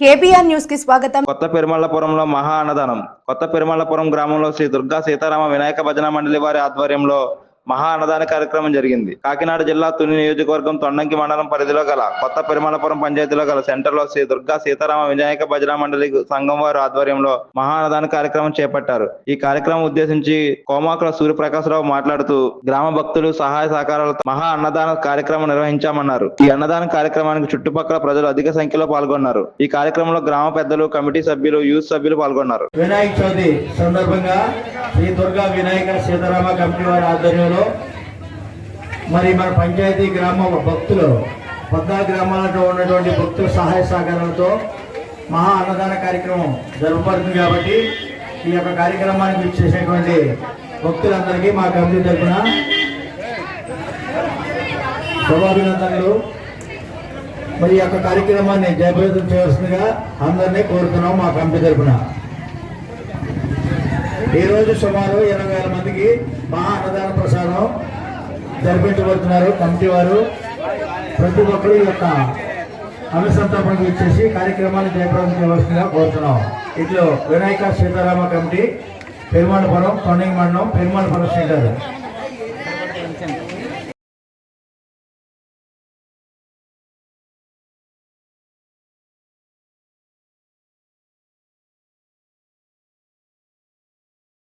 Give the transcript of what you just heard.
KBR న్యూస్కి స్వాగతం. కొత్త పెరుమళ్ళపురంలో మహా అన్నదానం. కొత్త పెరుమళ్ళపురం గ్రామంలో శ్రీ దుర్గా సీతారామ వినాయక భజన మండలి వారి ఆధ్వర్యంలో మహా అన్నదాన కార్యక్రమం జరిగింది. కాకినాడ జిల్లా తుని నియోజకవర్గం తొండంకి మండలం పరిధిలో గల కొత్త పెరుమలపురం పంచాయతీలో గల సెంటర్లో శ్రీ దుర్గా సీతారామ వినాయక భజన మండలి సంఘం వారి ఆధ్వర్యంలో మహా అన్నదాన కార్యక్రమం చేపట్టారు. ఈ కార్యక్రమం ఉద్దేశించి కోమాకుల సూర్యప్రకాశరావు మాట్లాడుతూ గ్రామ భక్తులు సహాయ సహకారాలతో మహా అన్నదాన కార్యక్రమం నిర్వహించామన్నారు. ఈ అన్నదాన కార్యక్రమానికి చుట్టుపక్కల ప్రజలు అధిక సంఖ్యలో పాల్గొన్నారు. ఈ కార్యక్రమంలో గ్రామ పెద్దలు కమిటీ సభ్యులు యూత్ సభ్యులు పాల్గొన్నారు. వినాయక చవితి సందర్భంగా శ్రీ దుర్గా వినాయక సీతారామ కమిటీ వారి ఆధ్వర్యంలో మరి మన పంచాయతీ గ్రామ భక్తులు పద్నాలుగు గ్రామాలలో ఉన్నటువంటి భక్తుల సహాయ సహకారాలతో మహా అన్నదాన కార్యక్రమం జరపబడుతుంది కాబట్టి ఈ యొక్క కార్యక్రమానికి ఇచ్చేసేటువంటి భక్తులందరికీ మా కమిటీ తరఫున శుభాభినందనలు. మరి ఈ యొక్క కార్యక్రమాన్ని జయప్రదం చేయాల్సిందిగా అందరినీ కోరుతున్నాం మా కమిటీ తరఫున. ఈ రోజు సుమారు ఇరవై వేల మందికి మహా అన్నదాన ప్రసాదం జరిపించబడుతున్నారు కమిటీ వారు. ప్రతి ఒక్కరు యొక్క అనుసంతాపనకు ఇచ్చేసి కార్యక్రమాన్ని జయప్రదం చేయవలసిందిగా కోరుతున్నాం. ఇట్లో వినాయక సీతారామ కమిటీ పెరుమాళపురం తొండంగి మండలం పెరుమాళపురం సెంటర్.